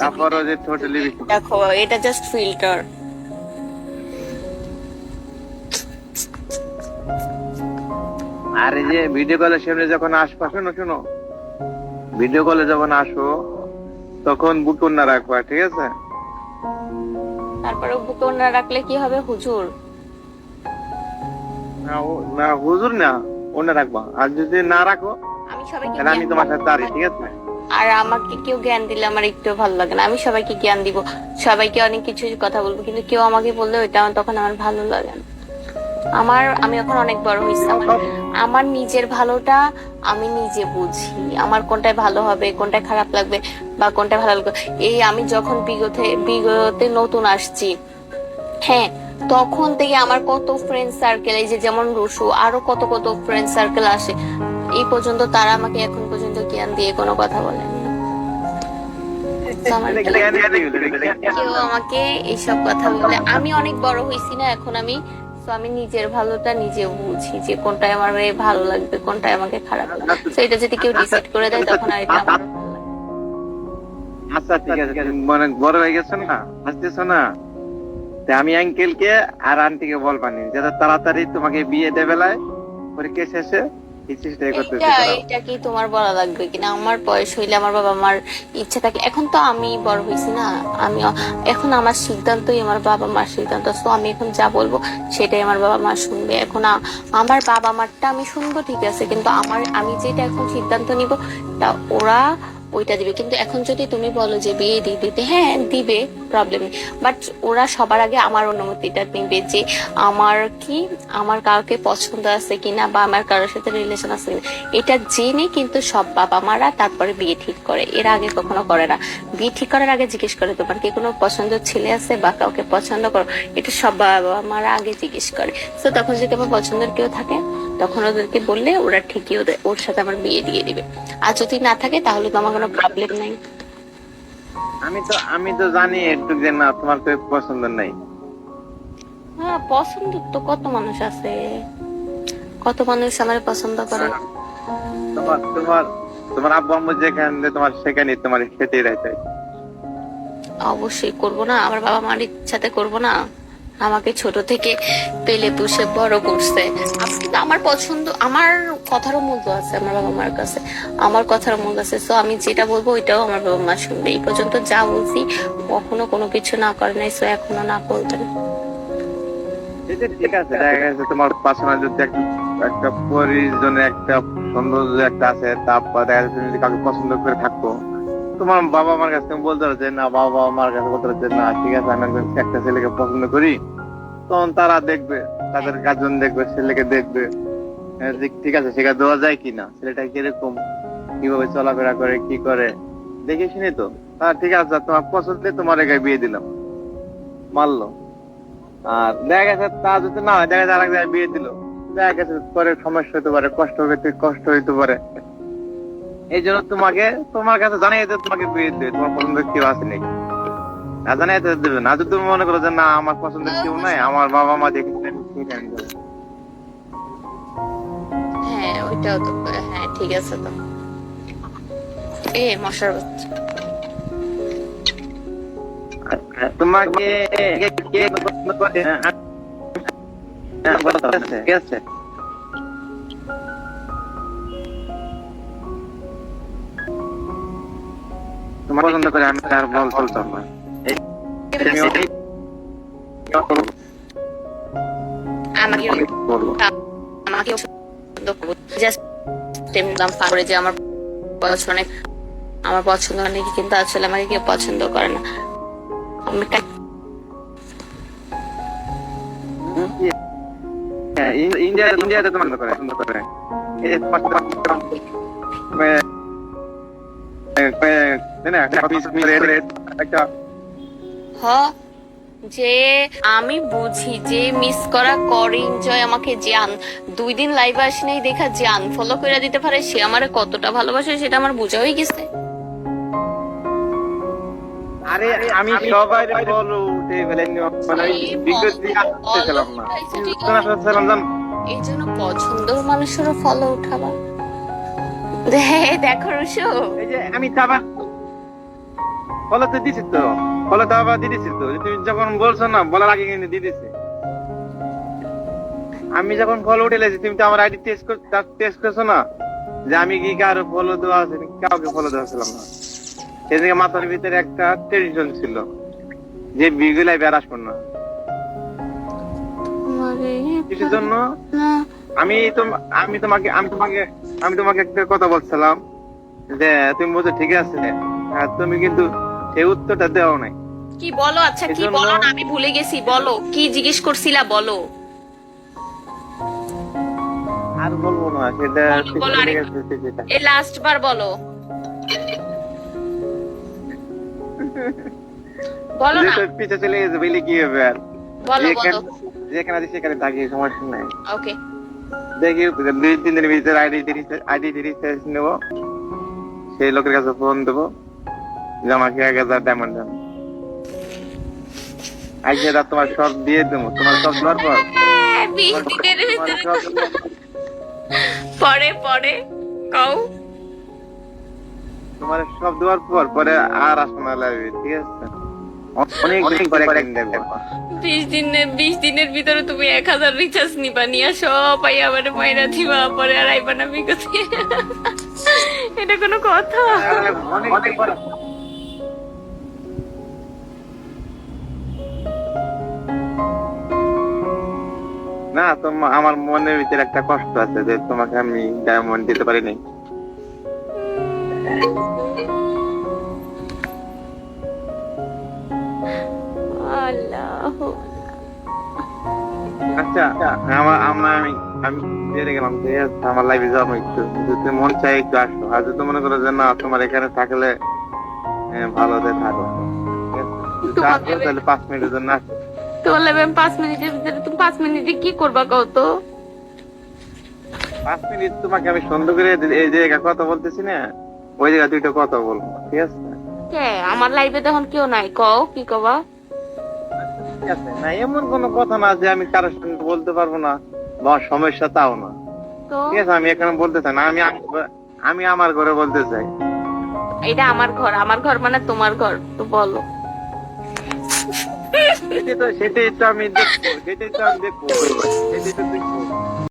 তারপরও যে লিপস্টিক দেখো এটা জাস্ট ফিল্টার আর এই যে ভিডিও কলের সামনে যখন আসবা শোনো শোনো। ভিডিও কলে যখন আসো তখন বুকুন না রাখবা ঠিক আছে? তারপরে বুকে না রাখলে কি হবে? হুজুর। না না হুজুর না ওনা রাখবা। আর যদি না রাখো আমি সবাইকে আমি তোমার সাথে দাঁড়ি ঠিক আছে? আর আমাকে কেউ জ্ঞান দিলে আমার একটু ভালো লাগে না। আমি সবাইকে জ্ঞান দিব, সবাইকে অনেক কিছু কথা বলব, কিন্তু কেউ আমাকে বললে ওইটা আমার তখন আমার ভালো লাগে না। আমার আমি এখন অনেক বড় হয়েছি। আমার নিজের ভালোটা আমি নিজে বুঝি। আমার কোনটায় ভালো হবে, কোনটায় খারাপ লাগবে বা কোনটা ভালো লাগবে। এই আমি যখন বিগতে বিগতে নতুন আসছি হ্যাঁ তখন থেকে আমার কত ফ্রেন্ড সার্কেল এই যে যেমন রুশু, আরও কত কত ফ্রেন্ড সার্কেল আসে। এই পর্যন্ত তারা আমাকে এখন পর্যন্ত জ্ঞান দিয়ে কোনো কথা বলেনি। কেউ আমাকে এইসব কথা বলে আমি অনেক বড় হয়েছি না এখন আমি তো আমি নিজের ভালোটা নিজে বুঝি যে কোনটায় আমার ভালো লাগবে কোনটায় আমাকে খারাপ লাগবে। তো এটা যদি কেউ ডিসাইড করে দেয় তখন আর এটা আমার। আচ্ছা ঠিক আছে মানে বড় হয়ে গেছো না হাসতেছো না? তা আমি আঙ্কেলকে আর আন্টিকে বলবানি যাতে তাড়াতাড়ি তোমাকে বিয়ে দেবেলায় পরীক্ষা শেষে। এটা কি তোমার বলা লাগবে কিনা? আমার বয়স হইলে আমার বাবা মার ইচ্ছা থাকে। এখন তো আমি বড় হয়েছি না। আমি এখন আমার সিদ্ধান্তই আমার বাবা মার সিদ্ধান্ত। তো আমি এখন যা বলব সেটাই আমার বাবা মা শুনবে। এখন আমার বাবা মারটা আমি শুনব ঠিক আছে। কিন্তু আমার আমি যেটা এখন সিদ্ধান্ত নিব তা ওরা ওইটা দিবে। কিন্তু এখন যদি তুমি বলো যে বিয়ে দিয়ে দিতে হ্যাঁ দিবে প্রবলেম বাট ওরা সবার আগে আমার অনুমতিটা নিবে যে আমার কি, আমার কাউকে পছন্দ আছে কিনা বা আমার কারোর সাথে রিলেশন আছে কিনা। এটা জেনে কিন্তু সব বাবা মারা তারপরে বিয়ে ঠিক করে। এর আগে কখনো করে না। বিয়ে ঠিক করার আগে জিজ্ঞেস করে, তোমার কি কোনো পছন্দ ছেলে আছে বা কাউকে পছন্দ করো? এটা সব বাবা মারা আগে জিজ্ঞেস করে। তো তখন যদি আমার পছন্দের কেউ থাকে তখন ওদেরকে বললে ওরা ঠিকই ওদের ওর সাথে আমার বিয়ে দিয়ে দিবে। আর যদি না থাকে তাহলে তো আমার কোনো প্রবলেম নেই। আমি তো আমি তো জানি একটু যে না তোমার তো পছন্দ নাই। হ্যাঁ পছন্দ তো কত মানুষ আছে? কত মানুষ আমার পছন্দ করে? তোমার তোমার তোমার আব্বু আম্মু যেখানে তোমার সেখানে তোমার খেতেই রাখতে অবশ্যই করব না আমার বাবা মার ইচ্ছাতে করব না। আমাকে ছোট থেকে পেলে পুষে বড় করছে। কিন্তু আমার পছন্দ, আমার কথারও মূল্য আছে, আমার বাবা মার কাছে। আমার কথার মূল্য আছে তো আমি যেটা বলব ওইটাও আমার বাবা মা শুনবে এই পর্যন্ত যা বলছি, কখনো কোনো কিছু না করে নাই সো এখনও না করবে তোমার একটা পরিজনে একটা সৌন্দর্য একটা আছে, তারপর দেখা যাচ্ছে যদি কাউকে পছন্দ করে থাকো তোমার বাবা মার কাছে বলতে পারো যে, না, বাবা মার কাছে বলতে পারো যে, না, ঠিক আছে, আমি একজন একটা ছেলেকে পছন্দ করি। তখন তারা দেখবে, তাদের গার্জন দেখবে, ছেলেকে দেখবে। ঠিক আছে, সেটা দেওয়া যায় কিনা? ছেলেটা কীরকম? কীভাবে চলাফেরা করে, কি করে? দেখে শুনি তো হ্যাঁ ঠিক আছে, তোমার পছন্দে তোমার এগায় বিয়ে দিলাম। মানলো আর দেখা গেছে তা যদি না হয়, দেখা যায় আরেক জায়গায় বিয়ে দিল। দেখা গেছে, পরে সমস্যা হতে পারে, কষ্ট হতে কষ্ট হইতে পারে। এই জন্য তোমাকে তোমার কাছে জানাই যে তোমাকে বিয়ে দেবে তোমার পছন্দের কেউ আছে নাকি না জানাই তো দেবে না যদি তুমি মনে করো যে না আমার পছন্দের কেউ নাই আমার বাবা মা দেখে শুনে ঠিক আছে হ্যাঁ ওইটাও তো হ্যাঁ ঠিক আছে তো এ মশার বাচ্চা তোমাকে কে কে হ্যাঁ, হ্যাঁ, ঠিক আছে তোমার পছন্দ করে আমি তার বল চলতাম না যে আমার পছন্দ অনেক আমার পছন্দ অনেক কিন্তু আসলে আমাকে কেউ পছন্দ করে না। আমি হ্যাঁ, ইন্ডিয়া ইন্ডিয়াতে তোমার পছন্দ করে পছন্দ করে। একটা হ যে আমি বুঝি যে মিস করা করে এনজয় আমাকে আন দুই দিন লাইভ আসে নাই দেখা যে আনফলো করে দিতে পারে সে আমারে কতটা ভালোবাসে সেটা আমার বোঝা হয়ে গেছে। আরে আমি সবাই বলো উঠে ফেলে মানে বিজ্ঞপ্তি আসতেছিলাম না। এই জন্য পছন্দের মানুষেরও ফলো উঠাবা। দেখো রুশো। এই যে আমি চাবা। ফলো তো দিছি তো। ফলো তো আবার দিয়ে দিছি তো। তুমি যখন বলছো না বলার আগে কিন্তু দিয়ে দিছি। আমি যখন ফলো উঠে লেছি তুমি তো আমার আইডি টেস্ট টেস্ট করছ না? যে আমি কি কারও ফলো দেওয়া আছে নাকি? কাউকে ফলো দেওয়া ছিলাম না। সেদিকে মাথার ভিতরে একটা টেনশন ছিল। যে বিগুলাই বেড়াস না। আমারে কিছুর জন্য? না। আমি তো আমি তোমাকে আমি তোমাকে আমি তোমাকে একটা কথা বলছিলাম যে তুমি বলছো ঠিক আছে আর তুমি কিন্তু সেই উত্তরটা দেওয়া নাই। কি বলো? আচ্ছা কি বলো না? আমি ভুলে গেছি বলো। কি জিজ্ঞেস করছিলা বলো। আর বলব না সেটা। এই লাস্ট বার বলো। বলো না। পিছে চলে গেছে বলে কি হবে আর? বলো বলো। যেখানে আছে সেখানে থাকি সমস্যা নাই। ওকে দেখি দুই তিন দিনের ভিতরে আইডি আইডি নেব। সেই লোকের কাছে ফোন দেবো যে আমাকে এক হাজার ডায়মন্ড দেন। হাজার তোমার সব দিয়ে দেবো। তোমার সব দেওয়ার পর হ্যাঁ, পরে পরে কও। তোমার সব দেওয়ার পর পরে আর আসো না লাগবে ঠিক আছে? অনেক পরে একদিন দেখব। বিশ দিনের বিশ দিনের ভিতরে তুমি এক হাজার রিচার্জ নিবা নিয়া সবাই আবার মাইরা দিবা পরে আর আইবা না বিগত এটা কোনো কথা? না তোমার আমার মনের ভিতরে একটা কষ্ট আছে যে তোমাকে আমি ডায়মন্ড দিতে পারিনি। আল্লাহ আচ্ছা আমার আমরা আমি আমি বেড়ে গেলাম ঠিক আছে আমার লাইফে যাব একটু। যদি মন চাই একটু আসো। আর যদি মনে করো যে না তোমার এখানে থাকলে ভালো হতে থাকো। তাহলে পাঁচ মিনিটের জন্য আসো। তোমার আমি পাঁচ মিনিটের ভিতরে তুমি পাঁচ মিনিটে কি করবা কও তো? পাঁচ মিনিট তোমাকে আমি সুন্দর করে এই জায়গা কথা বলতেছি না ওই জায়গা দুইটা কথা বলব ঠিক আছে? কে? আমার লাইফে তখন কেউ নাই কও কি কবা? ঠিক আছে? না এমন কোনো কথা না যে আমি কারোর সঙ্গে বলতে পারব না বা সমস্যা তাও না। ঠিক আছে আমি এখানে বলতে চাই না আমি আমি আমার ঘরে বলতে চাই। এটা আমার ঘর আমার ঘর মানে তোমার ঘর তো বলো। সেটাই তো সেটাই তো আমি দেখব সেটাই তো আমি দেখব। সেটাই তো দেখব।